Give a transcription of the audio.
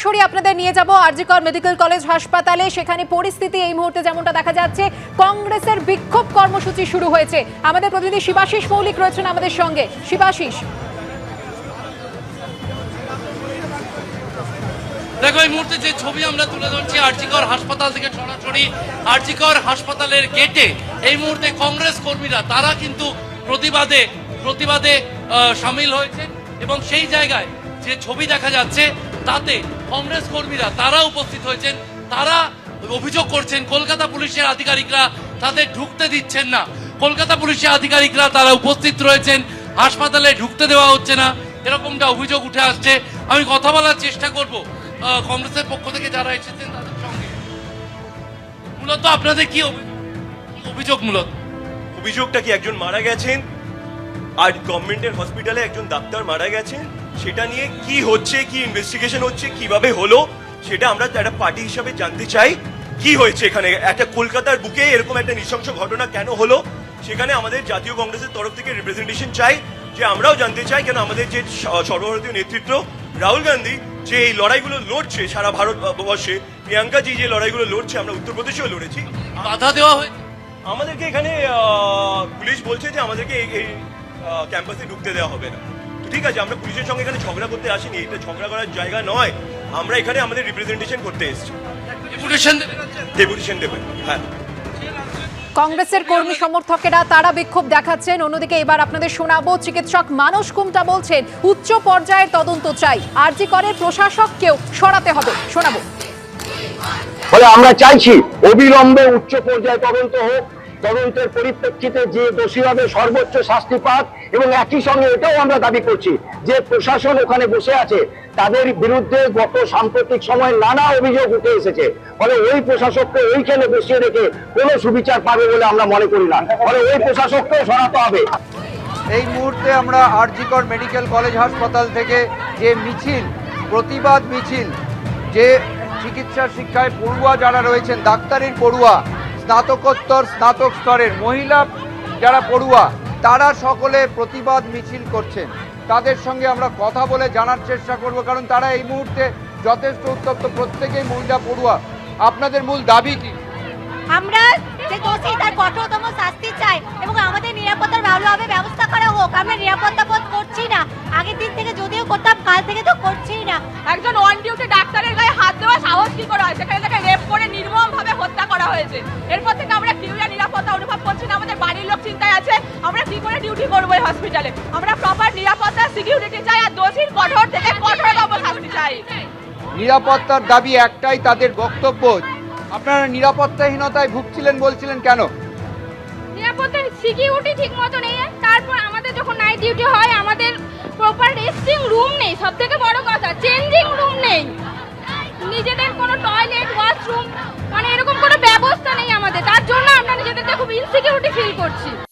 সরাসরি আপনাদের নিয়ে যাব আরজিকর মেডিকেল কলেজ হাসপাতালে। সেখানে পরিস্থিতি এই মুহূর্তে যেমনটা দেখা যাচ্ছে, কংগ্রেসের বিক্ষোভ কর্মসূচি শুরু হয়েছে। আমাদের প্রতিনিধি শিবাশিস মৌলিক রয়েছেন আমাদের সঙ্গে। শিবাশিস। দেখো, এই মুহূর্তে যে ছবি আমরা তুলে ধরছি আরজিকর হাসপাতাল থেকে সরাসরি, আরজিকর হাসপাতালের গেটে এই মুহূর্তে কংগ্রেস কর্মীরা, তারা কিন্তু প্রতিবাদে প্রতিবাদে সামিল হয়েছে। এবং সেই জায়গায় যে ছবি দেখা যাচ্ছে তাতে কংগ্রেস কর্মীরা তারা উপস্থিত হয়েছেন, তারা অভিযোগ করছেন, কলকাতা পুলিশের আধিকারিকরা তাদের ঢুকতে দিচ্ছেন না। কলকাতা পুলিশের আধিকারিকরা তারা উপস্থিত রয়েছেন, হাসপাতালে ঢুকতে দেওয়া হচ্ছে না, এরকমটা অভিযোগ উঠে আসছে। আমি কথা বলার চেষ্টা করব কংগ্রেসের পক্ষ থেকে যারা এসেছেন তাদের সঙ্গে। মূলত আপনাদের কি অভিযোগ মূলত? অভিযোগটা কি একজন মারা গেছেন? আর গভর্নমেন্টের হসপিটালে একজন ডাক্তার মারা গেছেন? সেটা নিয়ে কি হচ্ছে কি ইনভেস্টিগেশন হচ্ছে কীভাবে হলো সেটা আমরা একটা পার্টি হিসাবে জানতে চাই। কি হয়েছে এখানে? একটা কলকাতার বুকে এরকম একটা নৃশংস ঘটনা কেন হলো? সেখানে আমাদের জাতীয় কংগ্রেসের তরফ থেকে রিপ্রেজেন্টেশন চাই যে আমরাও জানতে চাই কেন আমাদের যে সর্বভারতীয় নেতৃত্ব রাহুল গান্ধী যে এই লড়াইগুলো লড়ছে সারা ভারতবর্ষে প্রিয়াঙ্কা জি যে লড়াইগুলো লড়ছে আমরা উত্তরপ্রদেশেও লড়েছি। বাধা দেওয়া হয়েছে। আমাদেরকে এখানে পুলিশ বলছে যে আমাদেরকে এই- ক্যাম্পাসে ঢুকতে দেওয়া হবে না। ঠিক আছে আমরা পুলিশের সঙ্গে এখানে ঝগড়া করতে আসিনি এটা ঝগড়া করার জায়গা নয়। আমরা এখানে আমাদের রিপ্রেজেন্টেশন করতে এসেছি। ডেপুটেশন ডেপুটেশন দেবেন হ্যাঁ। কংগ্রেসের কর্মী সমর্থকেরা তারা বিক্ষোভ দেখাচ্ছেন। অন্যদিকে এবার আপনাদের শোনাবো চিকিৎসক মানস কুমটা বলছেন উচ্চ পর্যায়ের তদন্ত চাই। আরজি করের প্রশাসককেও সরাতে হবে। শোনাবো। ফলে আমরা চাইছি অবিলম্বে উচ্চ পর্যায়ে তদন্ত হোক তদন্তের পরিপ্রেক্ষিতে যে দোষী হবে সর্বোচ্চ শাস্তি পাক এবং একই সঙ্গে এটাও আমরা দাবি করছি যে প্রশাসন ওখানে বসে আছে, তাদের বিরুদ্ধে গত সাম্প্রতিক সময় নানা অভিযোগ উঠে এসেছে। ফলে ওই প্রশাসককে ওইখানে বসিয়ে রেখে কোনো সুবিচার পাবে বলে আমরা মনে করি না। ফলে ওই প্রশাসককেও সরাতে হবে। এই মুহূর্তে আমরা আরজিকর মেডিকেল কলেজ হাসপাতাল থেকে যে মিছিল, প্রতিবাদ মিছিল, যে চিকিৎসা শিক্ষায় পড়ুয়া যারা রয়েছেন, ডাক্তারির পড়ুয়া স্নাতকোত্তর স্নাতক স্তরের মহিলা যারা পড়ুয়া তারা সকলে প্রতিবাদ মিছিল করছেন। তাদের সঙ্গে আমরা কথা বলে জানার চেষ্টা করব কারণ তারা এই মুহূর্তে যথেষ্ট উত্তপ্ত। প্রত্যেকেই মহিলা পড়ুয়া। আপনাদের মূল দাবি কি? আমরা যে দোষী তার কঠোরতম শাস্তি চাই এবং আমাদের নিরাপত্তার ভালোভাবে ব্যবস্থা করা হোক। আমরা নিরাপত্তা বোধ করছি না। আগের দিন থেকে যদিও করতাম কাল থেকে তো করছিই না। একজন অন ডিউটি ডাক্তারের গায়ে হাত দেওয়া সাহস কি করে হয়? সেখানে হয়েছে। এরপর থেকে আমরা কেউই নিরাপত্তা অনুভব করছি না। আমাদের বাড়ির লোক চিন্তায় আছে আমরা কি করে ডিউটি করব এই হসপিটালে আমরা প্রপার নিরাপত্তা সিকিউরিটি চাই আর দোষীর কঠোর থেকে কঠোর শাস্তি চাই। নিরাপত্তার দাবি একটাই তাদের বক্তব্য। আপনারা নিরাপত্তাহীনতায় ভুগছিলেন বলছিলেন কেন? নিরাপত্তা সিকিউরিটি ঠিক মতো নেই ইনসিকিউরিটি ফিল করছি।